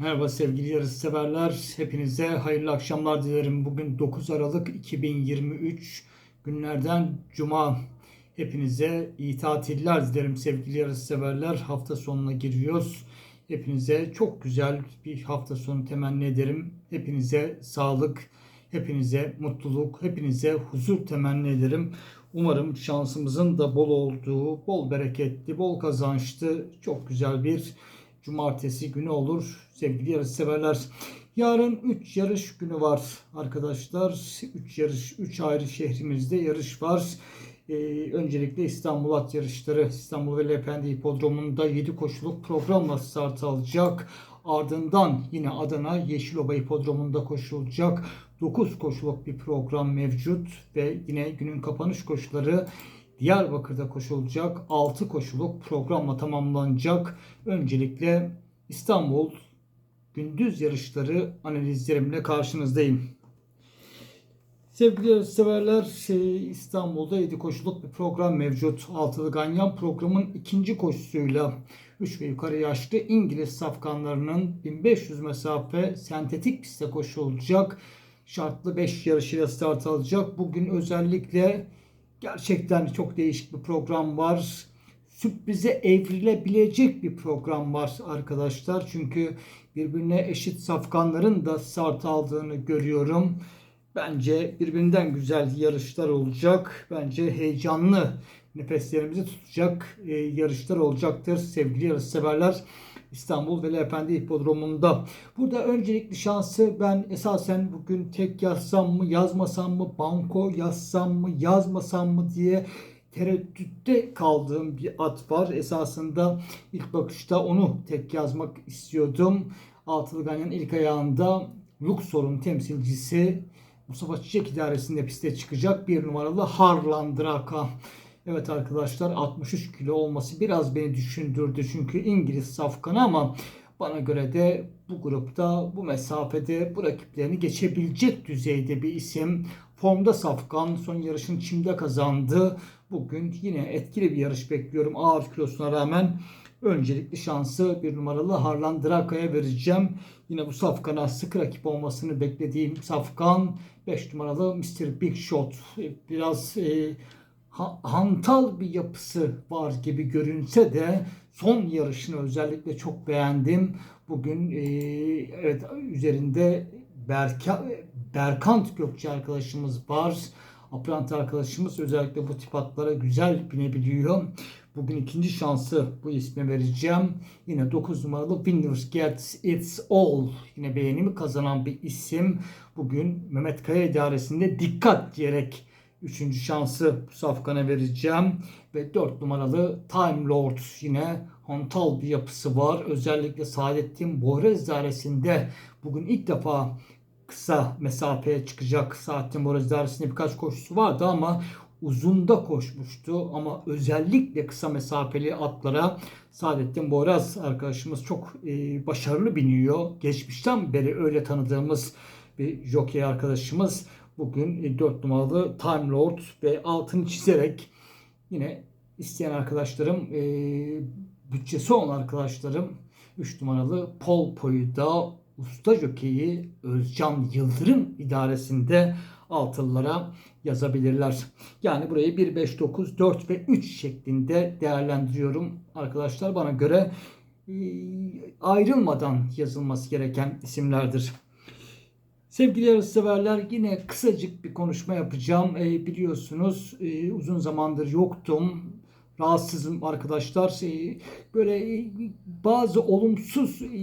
Merhaba sevgili yarışseverler. Hepinize hayırlı akşamlar dilerim. Bugün 9 Aralık 2023 günlerden Cuma. Hepinize iyi tatiller dilerim sevgili yarışseverler. Hafta sonuna giriyoruz. Hepinize çok güzel bir hafta sonu temenni ederim. Hepinize sağlık, hepinize mutluluk, hepinize huzur temenni ederim. Umarım şansımızın da bol olduğu, bol bereketli, bol kazançlı, çok güzel bir cumartesi günü olur sevgili yarışseverler. Yarın 3 yarış günü var arkadaşlar. 3 yarış, 3 ayrı şehrimizde yarış var. Ee, öncelikle İstanbul at yarışları İstanbul Veliefendi Hipodromu'nda 7 koşuluk programla start alacak. Ardından yine Adana Yeşilova Hipodromu'nda koşulacak. 9 koşuluk bir program mevcut ve yine günün kapanış koşuları Diyarbakır'da koşulacak 6 koşuluk programla tamamlanacak. Öncelikle İstanbul gündüz yarışları analizlerimle karşınızdayım. Sevgili severler şey, İstanbul'da 7 koşuluk bir program mevcut. Altılı Ganyan programın ikinci koşusuyla 3 ve yukarı yaşlı İngiliz safkanlarının 1500 mesafe sentetik pistte koşulacak. Şartlı 5 yarışıyla start alacak. Bugün özellikle gerçekten çok değişik bir program var. Sürprize evrilebilecek bir program var arkadaşlar. Çünkü birbirine eşit safkanların da start aldığını görüyorum. Bence birbirinden güzel yarışlar olacak. Bence heyecanlı nefeslerimizi tutacak e, yarışlar olacaktır sevgili yarışseverler. İstanbul Veli Efendi Hipodromu'nda. Burada öncelikli şansı ben esasen bugün tek yazsam mı yazmasam mı banko yazsam mı yazmasam mı diye tereddütte kaldığım bir at var. Esasında ilk bakışta onu tek yazmak istiyordum. Altılı Ganyan ilk ayağında Luxor'un temsilcisi Mustafa Çiçek idaresinde piste çıkacak bir numaralı Harlan Draka. Evet arkadaşlar 63 kilo olması biraz beni düşündürdü. Çünkü İngiliz safkanı ama bana göre de bu grupta bu mesafede bu rakiplerini geçebilecek düzeyde bir isim. Formda safkan son yarışın çimde kazandı. Bugün yine etkili bir yarış bekliyorum ağır kilosuna rağmen. Öncelikli şansı bir numaralı Harlan Draka'ya vereceğim. Yine bu safkana sık rakip olmasını beklediğim safkan 5 numaralı Mr. Big Shot. Biraz e, hantal bir yapısı var gibi görünse de son yarışını özellikle çok beğendim. Bugün e, evet üzerinde Berka, Berkant Gökçe arkadaşımız var. Aprant arkadaşımız özellikle bu tip atlara güzel binebiliyor. Bugün ikinci şansı bu isme vereceğim. Yine 9 numaralı Winners Gets It's All. Yine beğenimi kazanan bir isim. Bugün Mehmet Kaya idaresinde dikkat diyerek Üçüncü şansı safkana vereceğim. Ve dört numaralı Time Lord yine hantal bir yapısı var. Özellikle Saadettin Bohrez dairesinde bugün ilk defa kısa mesafeye çıkacak. Saadettin Bohrez dairesinde birkaç koşusu vardı ama uzunda koşmuştu. Ama özellikle kısa mesafeli atlara Saadettin Boğraz arkadaşımız çok e, başarılı biniyor. Geçmişten beri öyle tanıdığımız bir jockey arkadaşımız. Bugün 4 e, numaralı Time Lord ve altını çizerek yine isteyen arkadaşlarım e, bütçesi olan arkadaşlarım 3 numaralı Pol Poy'da usta jokeyi Özcan Yıldırım idaresinde altılılara yazabilirler. Yani burayı 1, 5, 9, 4 ve 3 şeklinde değerlendiriyorum. Arkadaşlar bana göre e, ayrılmadan yazılması gereken isimlerdir. Sevgili yarışseverler yine kısacık bir konuşma yapacağım. E, biliyorsunuz e, uzun zamandır yoktum. Rahatsızım arkadaşlar. E, böyle e, bazı olumsuz e,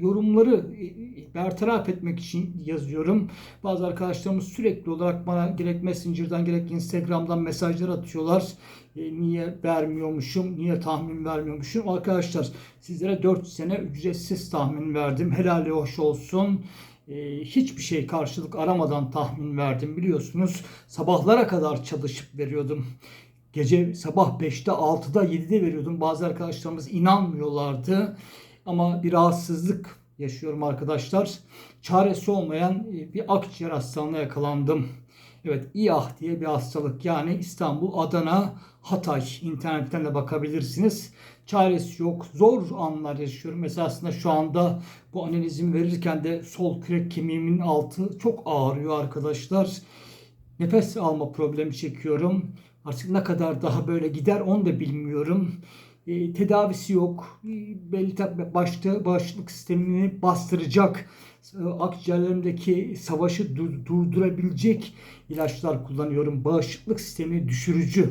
yorumları e, bertaraf etmek için yazıyorum. Bazı arkadaşlarımız sürekli olarak bana gerek Messenger'dan gerek Instagram'dan mesajlar atıyorlar. E, niye vermiyormuşum, niye tahmin vermiyormuşum. Arkadaşlar sizlere 4 sene ücretsiz tahmin verdim. Helali hoş olsun hiçbir şey karşılık aramadan tahmin verdim biliyorsunuz. Sabahlara kadar çalışıp veriyordum. Gece sabah 5'te 6'da 7'de veriyordum. Bazı arkadaşlarımız inanmıyorlardı. Ama bir rahatsızlık yaşıyorum arkadaşlar. Çaresi olmayan e, bir akciğer hastalığına yakalandım. Evet İAH diye bir hastalık yani İstanbul, Adana, Hatay internetten de bakabilirsiniz. Çaresi yok. Zor anlar yaşıyorum. Mesela aslında şu anda bu analizimi verirken de sol kürek kemiğimin altı çok ağrıyor arkadaşlar. Nefes alma problemi çekiyorum. Artık ne kadar daha böyle gider onu da bilmiyorum. E, tedavisi yok. E, belli başta bağışıklık sistemini bastıracak akciğerlerimdeki savaşı dur- durdurabilecek ilaçlar kullanıyorum. Bağışıklık sistemi düşürücü.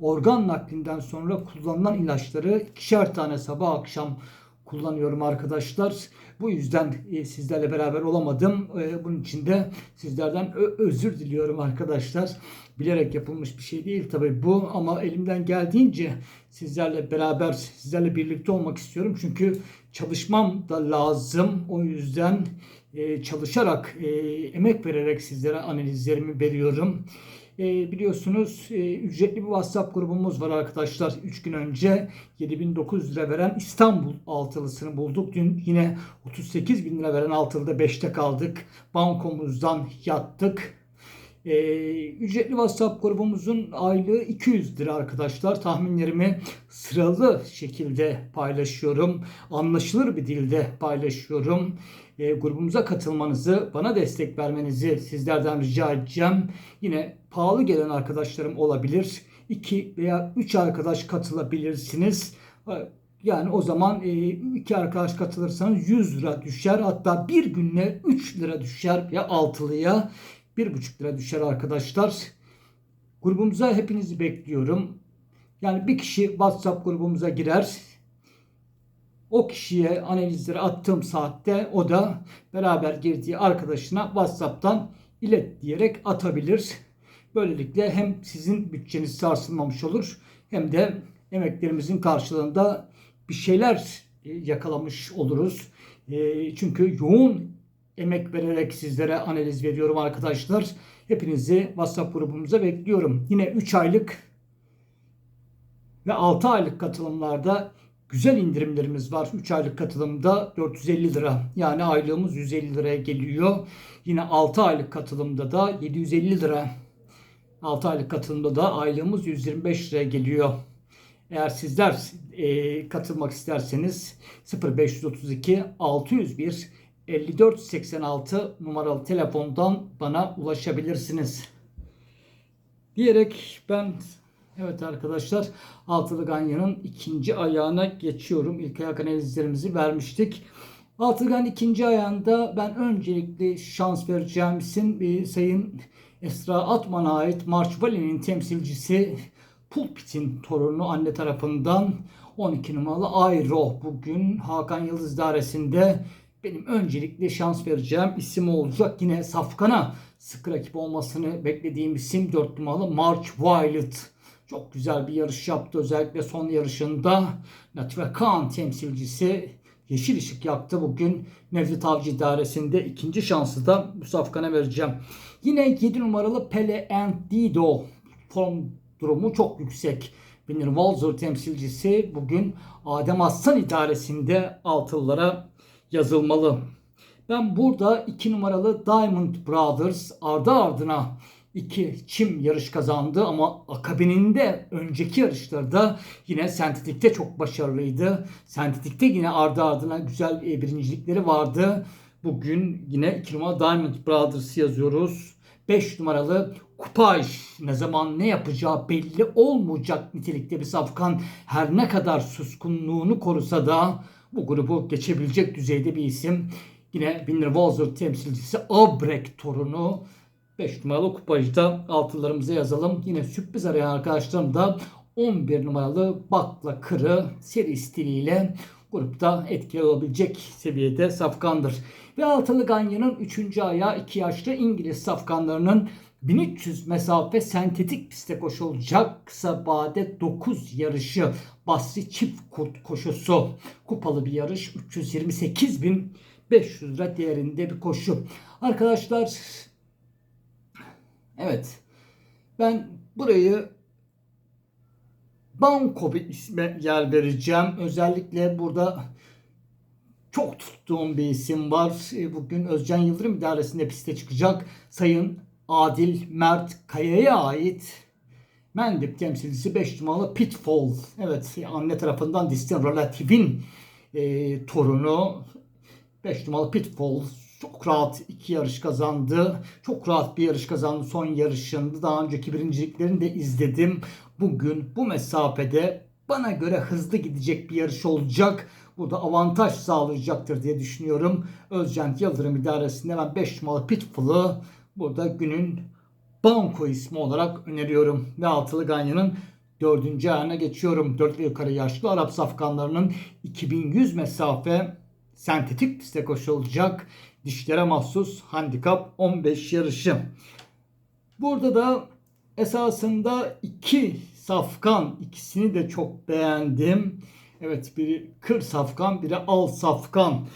Organ naklinden sonra kullanılan ilaçları ikişer tane sabah akşam kullanıyorum arkadaşlar. Bu yüzden e, sizlerle beraber olamadım. E, bunun için de sizlerden özür diliyorum arkadaşlar. Bilerek yapılmış bir şey değil tabii bu ama elimden geldiğince sizlerle beraber, sizlerle birlikte olmak istiyorum. Çünkü çalışmam da lazım. O yüzden e, çalışarak, e, emek vererek sizlere analizlerimi veriyorum. E, biliyorsunuz ücretli bir WhatsApp grubumuz var arkadaşlar. 3 gün önce 7900 lira veren İstanbul altılısını bulduk. Dün yine 38 bin lira veren altılıda 5'te kaldık. Bankomuzdan yattık. E, ücretli WhatsApp grubumuzun aylığı 200 lira arkadaşlar. Tahminlerimi sıralı şekilde paylaşıyorum. Anlaşılır bir dilde paylaşıyorum. E, grubumuza katılmanızı, bana destek vermenizi sizlerden rica edeceğim. Yine pahalı gelen arkadaşlarım olabilir. 2 veya 3 arkadaş katılabilirsiniz. Yani o zaman e, iki arkadaş katılırsanız 100 lira düşer. Hatta bir günle 3 lira düşer ya altılıya 1,5 lira düşer arkadaşlar. Grubumuza hepinizi bekliyorum. Yani bir kişi WhatsApp grubumuza girer. O kişiye analizleri attığım saatte o da beraber girdiği arkadaşına WhatsApp'tan ilet diyerek atabilir. Böylelikle hem sizin bütçeniz sarsılmamış olur hem de emeklerimizin karşılığında bir şeyler e, yakalamış oluruz. E, çünkü yoğun emek vererek sizlere analiz veriyorum arkadaşlar. Hepinizi WhatsApp grubumuza bekliyorum. Yine 3 aylık ve 6 aylık katılımlarda güzel indirimlerimiz var. 3 aylık katılımda 450 lira yani aylığımız 150 liraya geliyor. Yine 6 aylık katılımda da 750 lira. 6 aylık katılımda da aylığımız 125 liraya geliyor. Eğer sizler e, katılmak isterseniz 0532 601 5486 numaralı telefondan bana ulaşabilirsiniz. Diyerek ben evet arkadaşlar Altılı Ganyan'ın ikinci ayağına geçiyorum. İlk ayak analizlerimizi vermiştik. Altılı Ganyan ikinci ayağında ben öncelikle şans vereceğim isim bir sayın Esra Atman'a ait March Valley'nin temsilcisi Pulpit'in torunu anne tarafından 12 numaralı Ayro bugün Hakan Yıldız dairesinde benim öncelikle şans vereceğim isim olacak. Yine Safkan'a sık rakip olmasını beklediğim isim 4 numaralı March Violet. Çok güzel bir yarış yaptı. Özellikle son yarışında Natife Khan temsilcisi yeşil ışık yaktı bugün. Nevzat Avcı idaresinde ikinci şansı da bu Safkan'a vereceğim. Yine 7 numaralı Pele and Dido form durumu çok yüksek. Winner Walzer temsilcisi bugün Adem Aslan idaresinde altıllara yazılmalı. Ben burada 2 numaralı Diamond Brothers ardı ardına iki çim yarış kazandı ama akabininde önceki yarışlarda yine sentetikte çok başarılıydı. Sentetikte yine ardı ardına güzel e, birincilikleri vardı. Bugün yine 2 numaralı Diamond Brothers yazıyoruz. 5 numaralı Kupaj ne zaman ne yapacağı belli olmayacak nitelikte bir safkan her ne kadar suskunluğunu korusa da bu grubu geçebilecek düzeyde bir isim. Yine Winner Walzer temsilcisi Abrek torunu 5 numaralı kupajda altılarımıza yazalım. Yine sürpriz arayan arkadaşlarım da 11 numaralı Bakla Kırı seri stiliyle grupta etkili olabilecek seviyede safkandır. Ve altılı Ganya'nın 3. ayağı 2 yaşlı İngiliz safkanlarının 1300 mesafe sentetik piste koşulacak kısa vade 9 yarışı Basri çift kurt koşusu kupalı bir yarış 328.500 lira değerinde bir koşu. Arkadaşlar evet ben burayı Banko bir isme yer vereceğim. Özellikle burada çok tuttuğum bir isim var. E, bugün Özcan Yıldırım idaresinde piste çıkacak. Sayın Adil Mert Kaya'ya ait Mendip temsilcisi 5 numaralı Pitfall. Evet anne tarafından Distant Relative'in e, torunu 5 numaralı Pitfall çok rahat iki yarış kazandı. Çok rahat bir yarış kazandı son yarışında. Daha önceki birinciliklerini de izledim. Bugün bu mesafede bana göre hızlı gidecek bir yarış olacak. Burada avantaj sağlayacaktır diye düşünüyorum. Özcan Yıldırım idaresinde ben 5 numaralı Pitfall'ı burada günün Banko ismi olarak öneriyorum. Ve altılı Ganya'nın dördüncü ayağına geçiyorum. 4 ve yukarı yaşlı Arap safkanlarının 2100 mesafe sentetik piste koşulacak. Dişlere mahsus handikap 15 yarışı. Burada da esasında iki safkan ikisini de çok beğendim. Evet biri kır safkan biri al safkan.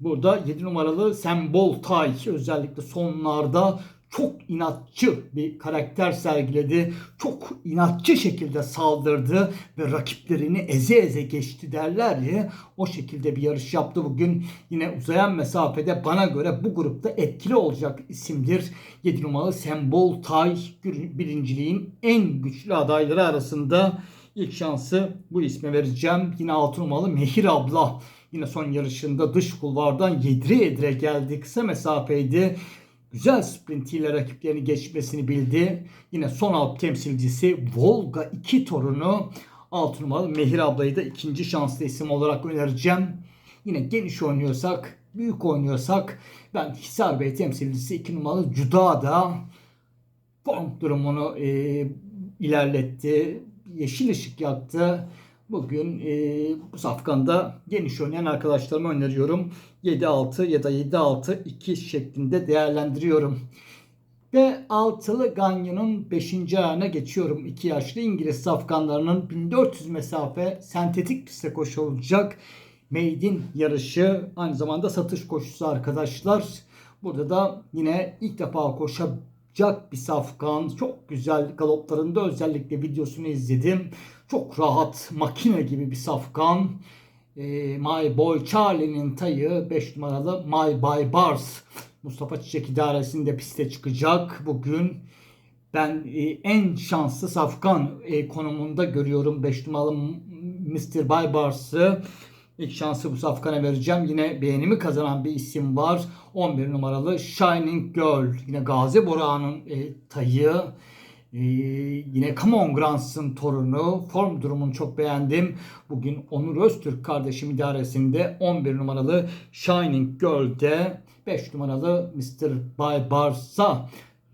Burada 7 numaralı Sembol Tay özellikle sonlarda çok inatçı bir karakter sergiledi. Çok inatçı şekilde saldırdı ve rakiplerini eze eze geçti derler ya. O şekilde bir yarış yaptı bugün. Yine uzayan mesafede bana göre bu grupta etkili olacak isimdir. 7 numaralı Sembol Tay birinciliğin en güçlü adayları arasında. İlk şansı bu isme vereceğim. Yine 6 numaralı Mehir Abla. Yine son yarışında dış kulvardan yedire yedire geldi. Kısa mesafeydi güzel sprintiyle rakiplerini geçmesini bildi. Yine son alt temsilcisi Volga 2 torunu 6 numaralı Mehir ablayı da ikinci şanslı isim olarak önereceğim. Yine geniş oynuyorsak, büyük oynuyorsak ben Hisar Bey temsilcisi 2 numaralı Cuda da form durumunu e, ilerletti. Yeşil ışık yaktı. Bugün e, bu safkanda geniş oynayan arkadaşlarıma öneriyorum. 7-6 ya da 7-6-2 şeklinde değerlendiriyorum. Ve altılı Ganya'nın 5. ayağına geçiyorum. 2 yaşlı İngiliz safkanlarının 1400 mesafe sentetik piste koşulacak. Maiden yarışı aynı zamanda satış koşusu arkadaşlar. Burada da yine ilk defa koşacak bir safkan. Çok güzel galoplarında özellikle videosunu izledim. Çok rahat makine gibi bir safkan. E, My Boy Charlie'nin tayı 5 numaralı My Boy Bars. Mustafa Çiçek idaresinde piste çıkacak bugün. Ben e, en şanslı safkan e, konumunda görüyorum 5 numaralı Mr. Bay Bars'ı. İlk şansı bu safkana vereceğim. Yine beğenimi kazanan bir isim var. 11 numaralı Shining Girl. Yine Gazi Bora'nın e, tayı. Ee, yine Come On Grants'ın torunu. Form durumunu çok beğendim. Bugün Onur Öztürk kardeşim idaresinde 11 numaralı Shining Girl'de 5 numaralı Mr. Bay Barsa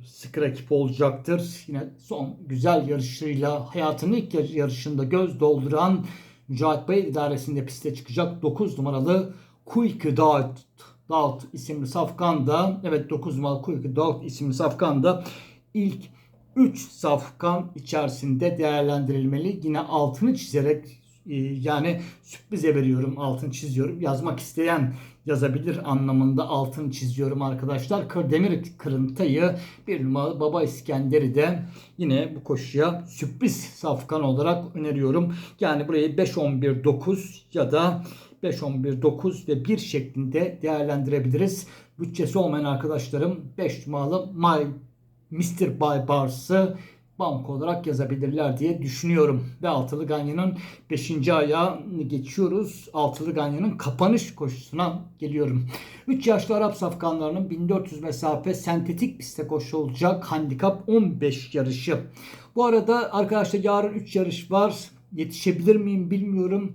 sıkı rakip olacaktır. Yine son güzel yarışıyla hayatının ilk yarışında göz dolduran Mücahit Bey idaresinde piste çıkacak 9 numaralı Quick Dart Dart isimli safkanda evet 9 numaralı Quick Dart isimli safkanda ilk 3 safkan içerisinde değerlendirilmeli. Yine altını çizerek e, yani sürprize veriyorum altını çiziyorum. Yazmak isteyen yazabilir anlamında altını çiziyorum arkadaşlar. Kırdemir Kırıntay'ı bir numaralı Baba İskender'i de yine bu koşuya sürpriz safkan olarak öneriyorum. Yani burayı 5-11-9 ya da 5-11-9 ve 1 şeklinde değerlendirebiliriz. Bütçesi olmayan arkadaşlarım 5 numaralı My Mr. Bay Bars'ı banko olarak yazabilirler diye düşünüyorum. Ve Altılı Ganyan'ın 5. ayağı geçiyoruz. Altılı Ganyan'ın kapanış koşusuna geliyorum. 3 yaşlı Arap safkanlarının 1400 mesafe sentetik piste koşulacak handikap 15 yarışı. Bu arada arkadaşlar yarın 3 yarış var. Yetişebilir miyim bilmiyorum.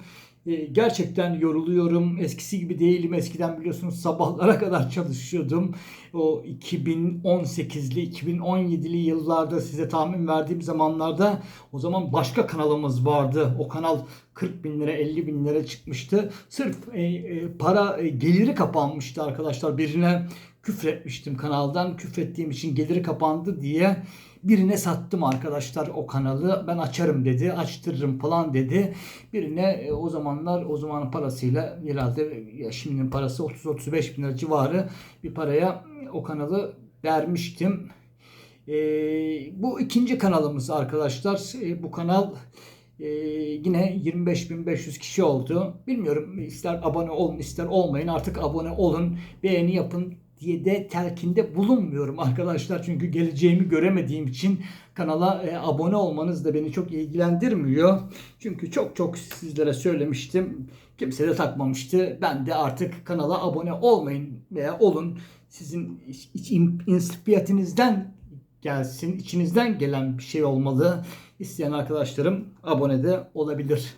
Ee, gerçekten yoruluyorum. Eskisi gibi değilim. Eskiden biliyorsunuz sabahlara kadar çalışıyordum. O 2018'li, 2017'li yıllarda size tahmin verdiğim zamanlarda o zaman başka kanalımız vardı. O kanal 40 bin lira, 50 bin lira çıkmıştı. Sırf e, e, para e, geliri kapanmıştı arkadaşlar. Birine küfretmiştim kanaldan. Küfrettiğim için geliri kapandı diye Birine sattım arkadaşlar o kanalı. Ben açarım dedi. Açtırırım falan dedi. Birine e, o zamanlar o zamanın parasıyla herhalde ya şimdinin parası 30-35 bin lira civarı bir paraya o kanalı vermiştim. E, bu ikinci kanalımız arkadaşlar. E, bu kanal e, yine 25.500 kişi oldu. Bilmiyorum ister abone olun ister olmayın artık abone olun. Beğeni yapın diye de telkinde bulunmuyorum arkadaşlar. Çünkü geleceğimi göremediğim için kanala e, abone olmanız da beni çok ilgilendirmiyor. Çünkü çok çok sizlere söylemiştim. Kimse de takmamıştı. Ben de artık kanala abone olmayın veya olun. Sizin iç, iç, inisiyatinizden gelsin, içinizden gelen bir şey olmalı. İsteyen arkadaşlarım abone de olabilir.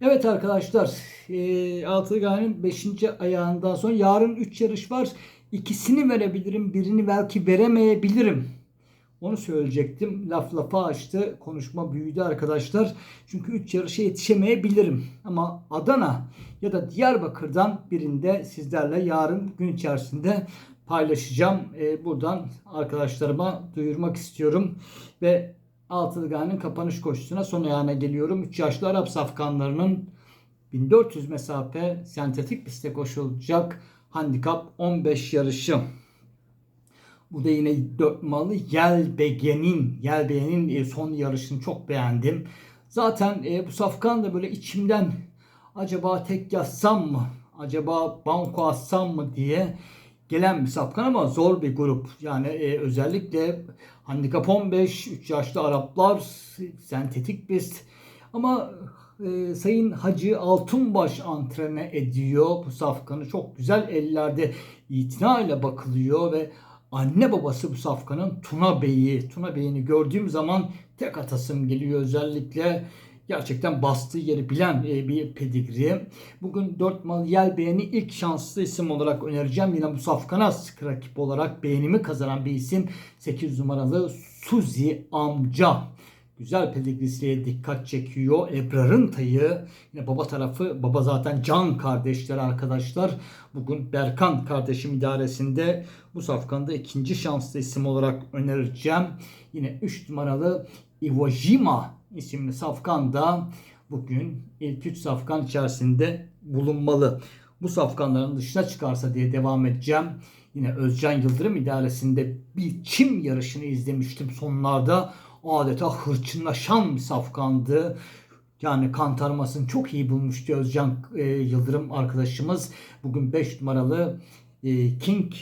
Evet arkadaşlar, e, Altıgan'ın 5. ayağından sonra yarın 3 yarış var. İkisini verebilirim, birini belki veremeyebilirim. Onu söyleyecektim. Laf lafa açtı. Konuşma büyüdü arkadaşlar. Çünkü 3 yarışa yetişemeyebilirim. Ama Adana ya da Diyarbakır'dan birinde sizlerle yarın gün içerisinde paylaşacağım. Ee, buradan arkadaşlarıma duyurmak istiyorum. Ve Altılıgan'ın kapanış koşusuna son ayağına geliyorum. 3 yaşlı Arap safkanlarının 1400 mesafe sentetik pistte koşulacak handikap 15 yarışı. Bu da yine dört numaralı Yelbegen'in Yelbegen'in son yarışını çok beğendim. Zaten e, bu safkan da böyle içimden acaba tek yazsam mı? Acaba banko atsam mı diye gelen bir safkan ama zor bir grup. Yani e, özellikle handikap 15, 3 yaşlı Araplar, sentetik pist. Ama e, Sayın Hacı Altunbaş antrene ediyor bu safkanı. Çok güzel ellerde itina ile bakılıyor ve anne babası bu safkanın Tuna Bey'i. Tuna Bey'ini gördüğüm zaman tek atasım geliyor özellikle. Gerçekten bastığı yeri bilen e, bir pedigri. Bugün 4 mal yel beğeni ilk şanslı isim olarak önereceğim. Yine bu safkana sık rakip olarak beğenimi kazanan bir isim. 8 numaralı Suzi Amca. Güzel pedigrisiye dikkat çekiyor. Ebrar'ın tayı. Yine baba tarafı. Baba zaten can kardeşler arkadaşlar. Bugün Berkan kardeşim idaresinde bu safkanda ikinci şanslı isim olarak önereceğim. Yine 3 numaralı Iwo isimli safkan da bugün ilk 3 safkan içerisinde bulunmalı. Bu safkanların dışına çıkarsa diye devam edeceğim. Yine Özcan Yıldırım idaresinde bir çim yarışını izlemiştim sonlarda. Adeta hırçınlaşan bir safkandı. Yani kantarmasını çok iyi bulmuştu Özcan e, Yıldırım arkadaşımız. Bugün 5 numaralı e, King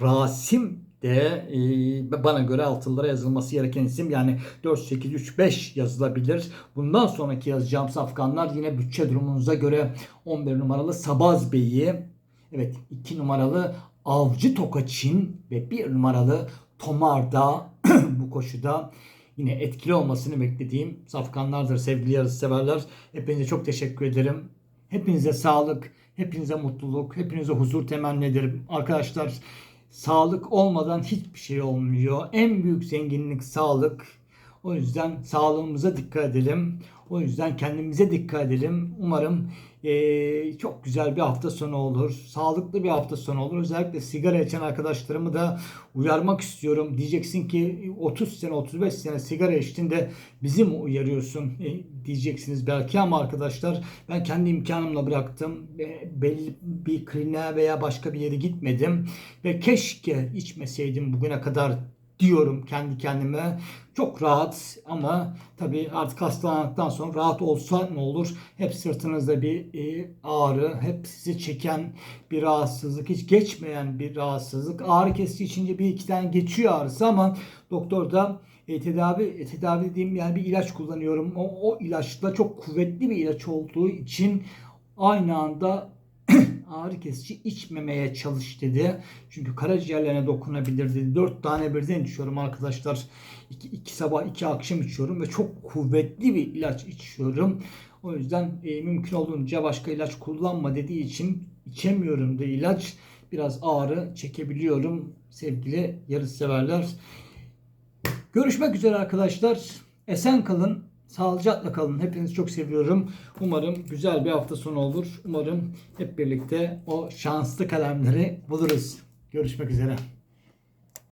Rasim de e, bana göre altılılara yazılması gereken isim yani 4, 8, 3, 5 yazılabilir. Bundan sonraki yazacağım safkanlar yine bütçe durumunuza göre 11 numaralı Sabaz Bey'i, evet 2 numaralı Avcı Tokaçin ve 1 numaralı Tomar'da bu koşuda yine etkili olmasını beklediğim safkanlardır sevgili yarış severler. Hepinize çok teşekkür ederim. Hepinize sağlık, hepinize mutluluk, hepinize huzur temenni ederim. Arkadaşlar Sağlık olmadan hiçbir şey olmuyor. En büyük zenginlik sağlık. O yüzden sağlığımıza dikkat edelim. O yüzden kendimize dikkat edelim. Umarım e, çok güzel bir hafta sonu olur. Sağlıklı bir hafta sonu olur. Özellikle sigara içen arkadaşlarımı da uyarmak istiyorum. Diyeceksin ki 30 sene 35 sene sigara içtin de bizi mi uyarıyorsun e, diyeceksiniz belki ama arkadaşlar ben kendi imkanımla bıraktım. E, belli bir kliniğe veya başka bir yere gitmedim ve keşke içmeseydim bugüne kadar diyorum kendi kendime. Çok rahat ama tabii artık hastalandıktan sonra rahat olsa ne olur? Hep sırtınızda bir e, ağrı, hep sizi çeken bir rahatsızlık, hiç geçmeyen bir rahatsızlık. Ağrı kesici içince bir iki tane geçiyor ağrısı ama doktor da e, tedavi e, tedavi dediğim yani bir ilaç kullanıyorum. O, o ilaçla çok kuvvetli bir ilaç olduğu için aynı anda ağrı kesici içmemeye çalış dedi. Çünkü karaciğerlerine dokunabilir dedi. Dört tane birden içiyorum arkadaşlar. İki, iki sabah iki akşam içiyorum ve çok kuvvetli bir ilaç içiyorum. O yüzden e, mümkün olduğunca başka ilaç kullanma dediği için içemiyorum da ilaç. Biraz ağrı çekebiliyorum sevgili yarış severler. Görüşmek üzere arkadaşlar. Esen kalın. Sağlıcakla kalın. Hepinizi çok seviyorum. Umarım güzel bir hafta sonu olur. Umarım hep birlikte o şanslı kalemleri buluruz. Görüşmek üzere.